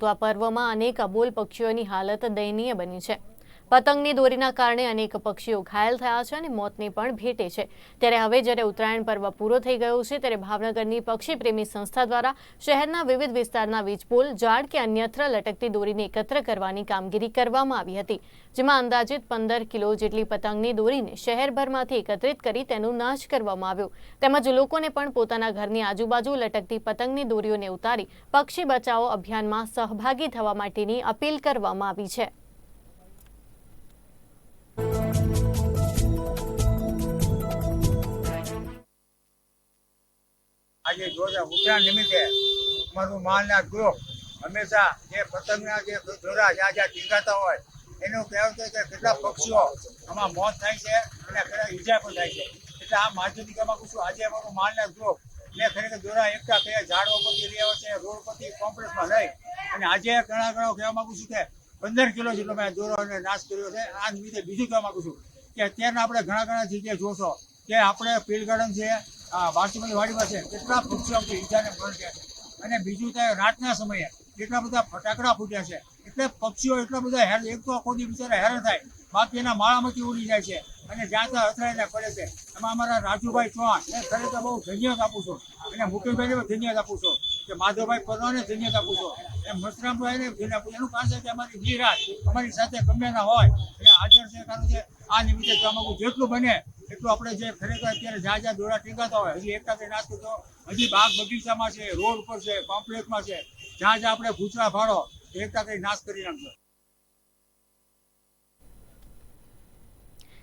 તો આ પર્વમાં અનેક અબોલ પક્ષીઓની હાલત દયનીય બની છે. પતંગની દોરીના કારણે અનેક પક્ષીઓ ઘાયલ થયા છે અને મોતને પણ ભેટે છે. ત્યારે હવે જ્યારે ઉત્તરાયણ પર્વ પૂરો થઈ ગયો છે, ત્યારે ભાવનગરની પક્ષી પ્રેમી સંસ્થા દ્વારા શહેરના વિવિધ વિસ્તારના વીજપોલ, ઝાડ કે અન્યત્ર લટકતી દોરીને એકત્ર કરવાની કામગીરી કરવામાં આવી હતી, જેમાં અંદાજિત પંદર કિલો જેટલી પતંગની દોરીને શહેરભરમાંથી એકત્રિત કરી તેનો નાશ કરવામાં આવ્યો. તેમજ લોકોને પણ પોતાના ઘરની આજુબાજુ લટકતી પતંગની દોરીઓને ઉતારી પક્ષી બચાવો અભિયાનમાં સહભાગી થવા માટેની અપીલ કરવામાં આવી છે. આજે જોતા ઉત્તરાયણ નિમિત્તે અમારું માલના ગ્રુપ હંમેશા જે પતંગના જે દોરા જ્યાં જ્યાં ટીંગાતા હોય, એનું કહેવું છે કે કેટલા પક્ષીઓ આમાં મોત થાય છે અને કેટલા ઈજા પણ થાય છે. એટલે આ માધ્યમિક માંગુ છું આજે અમારું માલના ગ્રુપ ને ખરેખર દોરા એકઠા થયા ઝાડો પરથી લઈ આવે છે, રોડ પરથી કોમ્પ્લેક્સમાં લઈ. અને આજે ઘણા ઘણા કહેવા માંગુ છું કે પંદર કિલો જેટલો મેં દોરાને નાશ કર્યો છે. આ નિમિત્તે બીજું કહેવા માગું છું કે અત્યારના આપણે ઘણા ઘણા જગ્યાએ જોશો કે આપણે પીલ ગાર્ડન છે આ વાડી પાસે કેટલા આપણે ઈજાને મરણ છે. અને બીજું તો રાતના સમયે કેટલા બધા ફટાકડા ફૂટ્યા છે, એટલે પક્ષીઓ એટલા બધા હેર, એક તો આખો દી બિચારા હેરાન થાય, બાકી એના માળામાંથી ઉડી જાય છે અને જ્યાં ત્યાં અથડાઈને પડે છે. એમાં અમારા રાજુભાઈ ચૌહાણ એ ખરેખર બહુ ધન્યવાદ આપું છું. અને મુકેશભાઈને ધન્યવાદ આપું છું કે માધવભાઈ પરવાને ધન્યવાદ આપું છું. એમ મસરામભાઈને ધન્યવાદ આપું એનું કારણ છે કે અમારી નિરાશ અમારી સાથે ગમે ના હોય, એટલે હાજર છે. કારણ કે આ નિમિત્તે માંગુ જેટલું બને એટલું આપણે જે ખરેખર અત્યારે જ્યાં જ્યાં દોરા ટીંગાતા હોય, હજી એકાદે નાખતું તો હજી બાગ બગીચામાં છે, રોડ પર છે કોમ્પ્લેક્સમાં છે જ્યાં જ્યાં આપણે ભૂચરા ભાડો એકતા કરી નાશ કરી નાખજો.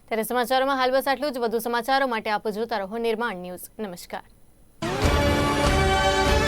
ત્યારે સમાચારોમાં હાલ બસ આટલું જ. વધુ સમાચારો માટે આપ જોતા રહો નિર્માણ ન્યૂઝ. નમસ્કાર.